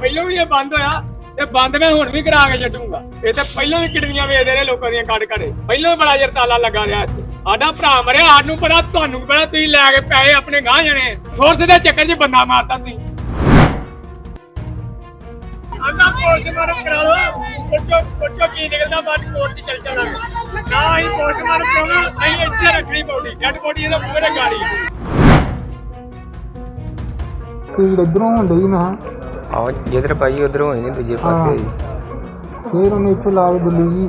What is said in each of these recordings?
ਪਹਿਲਾਂ ਵੀ ਇਹ ਬੰਦ ਹੋਇਆ ਤੇ ਬੰਦ ਮੈਂ ਹੁਣ ਵੀ ਕਰਾ ਕੇ ਛੱਡੂੰਗਾ। ਇਹ ਤੇ ਪਹਿਲਾਂ ਵੀ ਕਿਡਨੀਆਂ ਵੇਚਦੇ ਰਹੇ ਲੋਕਾਂ ਦੀਆਂ ਕੱਢ ਕੱਢੇ। ਪਹਿਲਾਂ ਵੀ ਬੜਾ ਜਰ ਲੱਗਾ ਰਿਹਾ ਇੱਥੇ। ਸਾਡਾ ਭਰਾ ਮਰਿਆ, ਸਾਨੂੰ ਪਤਾ, ਤੁਹਾਨੂੰ ਪਤਾ, ਤੁਸੀਂ ਲੈ ਕੇ ਪੈਸੇ ਆਪਣੇ ਗਾਹ ਜਾਣੇ। ਸੋਰਸ ਦੇ ਚੱਕਰ 'ਚ ਬੰਦਾ ਮਾਰਦਾ ਤੁਸੀਂ। ਆਂਦਾ ਪੋਸਟਮਾਰਟਮ ਕਰਾ ਲਓ। ਪੁੱਛੋ ਪੁੱਛੋ ਕੀ ਨਿਕਲਦਾ, ਬਾਅਦ ਕੋਰਟ 'ਚ ਚੱਲ ਜਾਣਾ। ਨਾ ਹੀ ਪੋਸਟਮਾਰਟਮ ਕਰਾਉਣਾ, ਨਹੀਂ ਇੱਥੇ ਰੱਖਣੀ ਪਊਗੀ। ਡੈਡ ਬੋਡੀ ਇਹਦਾ ਪੂਰੇ ਗਾੜੀ ਭੀੜ ਇਧਰੋਂ ਹੁੰਦੀ ਨਾ ਆਹ ਜਿੱਧਰ ਭਾਈ ਉਧਰ ਹੋਈ ਨਹੀਂ ਦੂਜੇ ਪਾਸੇ ਹੋਈ। ਫੇਰ ਉਹਨੇ ਇੱਥੇ ਲਾ ਕੇ ਦਿੱਲੀ ਜੀ।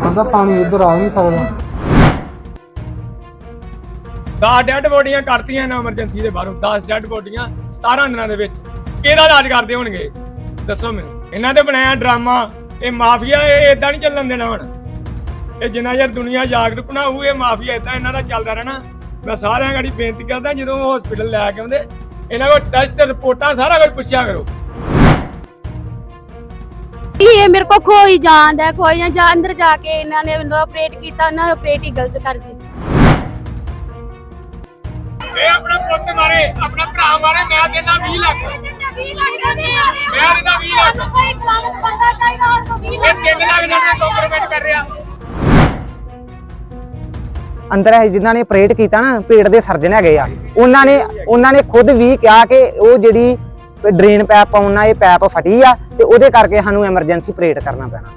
ਕਹਿੰਦਾ ਪਾਣੀ ਇੱਧਰ ਆ ਨਹੀਂ ਸਕਦਾ। 10 ਡੈਡ ਬੋਡੀਆਂ ਕਰਤੀਆਂ ਨਾ ਐਮਰਜੈਂਸੀ ਦੇ ਬਾਹਰੋਂ। 10 ਡੈਡ ਬੋਡੀਆਂ 17 ਦਿਨਾਂ ਦੇ ਵਿੱਚ। ਕਿਹਦਾ ਇਲਾਜ ਕਰਦੇ ਹੋਣਗੇ? ਦੱਸੋ ਮੈਨੂੰ। ਇਹਨਾਂ ਤੇ ਬਣਾਇਆ ਡਰਾਮਾ। ਇਹ ਮਾਫੀਆ ਇਹ ਇਦਾਂ ਨਹੀਂ ਚੱਲਣ ਦੇਣਾ ਹੁਣ। ਇਹ ਜਿੰਨਾ ਚਿਰ ਦੁਨੀਆ ਜਾਗਰੂਕ ਨਾ ਹੋਊ ਇਹ ਮਾਫੀਆ ਇਦਾਂ ਇਹਨਾਂ ਦਾ ਚੱਲਦਾ ਰਹਿਣਾ। ਮੈਂ ਸਾਰਿਆਂ ਗਾੜੀ ਬੇਨਤੀ ਕਰਦਾ ਜਦੋਂ ਹਸਪੀਟਲ ਲੈ ਕੇ ਆਉਂਦੇ ਇਹਨਾਂ ਕੋਲ ਟੈਸਟ ਰਿਪੋਰਟਾਂ ਸਾਰਾ ਕੁਝ ਪੁੱਛਿਆ ਕਰੋ। ਇਹ ਮੇਰੇ ਕੋ ਖੋਈ ਜਾਂਦਾ ਖੋਈ ਜਾਂ ਅੰਦਰ ਜਾ ਕੇ ਇਹਨਾਂ ਨੇ ਮੈਨੂੰ ਆਪਰੇਟ ਕੀਤਾ ਉਹਨਾਂ ਨੇ ਆਪਰੇਟ ਹੀ ਗਲਤ ਕਰ ਦਿੱਤਾ। ਇਹ ਆਪਣਾ ਪੁੱਤ ਮਾਰੇ ਆਪਣਾ ਭਰਾ ਮਾਰੇ ਮੈਂ ਦੇਣਾ 20 ਲੱਖ। ਮੈਂ ਦੇਣਾ 20 ਲੱਖ ਸਹੀ ਸਲਾਮਤ ਬੰਦਾ ਚਾਹੀਦਾ ਹੁਣ ਤੋਂ 20 ਇਹ 3 ਲੱਖ ਨਾਲ ਕੰਪਰਮਿਟ ਕਰ ਰਿਹਾ। ਅੰਦਰ ਇਹ ਜਿਨ੍ਹਾਂ ਨੇ ਆਪਰੇਟ ਕੀਤਾ ਨਾ ਪੇਟ ਦੇ ਸਰਜਨ ਹੈਗੇ ਆ। ਉਹਨਾਂ ਨੇ ਉਹਨਾਂ ਨੇ ਖੁਦ ਵੀ ਕਿਹਾ ਕਿ ਉਹ ਜਿਹੜੀ ਡਰੇਨ ਪੈਪ ਪਾਉਣਾ ਇਹ ਪੈਪ ਫਟੀ ਆ ਤੇ ਉਹਦੇ ਕਰਕੇ ਸਾਨੂੰ ਐਮਰਜੈਂਸੀ ਆਪਰੇਟ ਕਰਨਾ ਪੈਣਾ।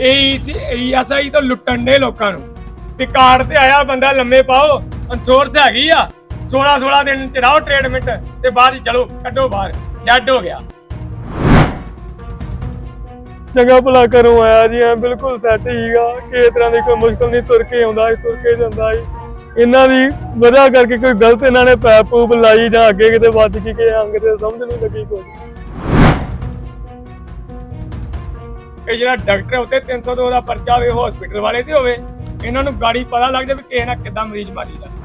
ਇਹ ਐਸਆਈ ਤੋਂ ਲੁੱਟਣ ਦੇ ਲੋਕਾਂ ਨੂੰ। ਤੇ ਕਾਰਡ ਤੇ ਆਇਆ ਬੰਦਾ ਲੰਮੇ ਪਾਓ ਇੰਸ਼ੋਰੈਂਸ ਹੈਗੀ ਆ। 16 16 ਦਿਨ ਚ ਰਹੋ ਟ੍ਰੀਟਮੈਂਟ ਤੇ ਬਾਅਦ ਚਲੋ ਕੱਢੋ ਬਾਹਰ। ਡੈਡ ਹੋ ਗਿਆ। ਚੰਗਾ ਭਲਾ ਕਰੋ ਆਇਆ ਜੀ, ਐ ਬਿਲਕੁਲ ਸੈੱਟ ਹੀਗਾ ਕਿ ਤਰ੍ਹਾਂ ਦੀ ਕੋਈ ਮੁਸ਼ਕਲ ਨਹੀਂ, ਤੁਰ ਕੇ ਆਉਂਦਾ ਸੀ, ਤੁਰ ਕੇ ਜਾਂਦਾ ਸੀ। ਇਹਨਾਂ ਦੀ ਵਜ੍ਹਾ ਕਰਕੇ ਕੋਈ ਗਲਤ ਇਹਨਾਂ ਨੇ ਪੈਪ ਪੂਪ ਲਾਈ ਜਾਂ ਅੱਗੇ ਕਿਤੇ ਵੱਜ ਗਈ ਕਿ ਅੰਗ ਤੇ ਸਮਝ ਨਹੀਂ ਲੱਗੀ ਕੋਈ। ਇਹ ਜਿਹੜਾ ਡਾਕਟਰ ਹੈ ਉੱਤੇ 302 ਦਾ ਪਰਚਾ ਹੋਵੇ ਹਸਪੀਟਲ ਵਾਲੇ ਤੇ ਹੋਵੇ, ਇਹਨਾਂ ਨੂੰ ਗਾੜੀ ਪਤਾ ਲੱਗ ਜਾਵੇ ਕਿਸੇ ਨਾਲ ਕਿੱਦਾਂ ਮਰੀਜ਼ ਮਾਰੀ ਮਾਰੀਦਾ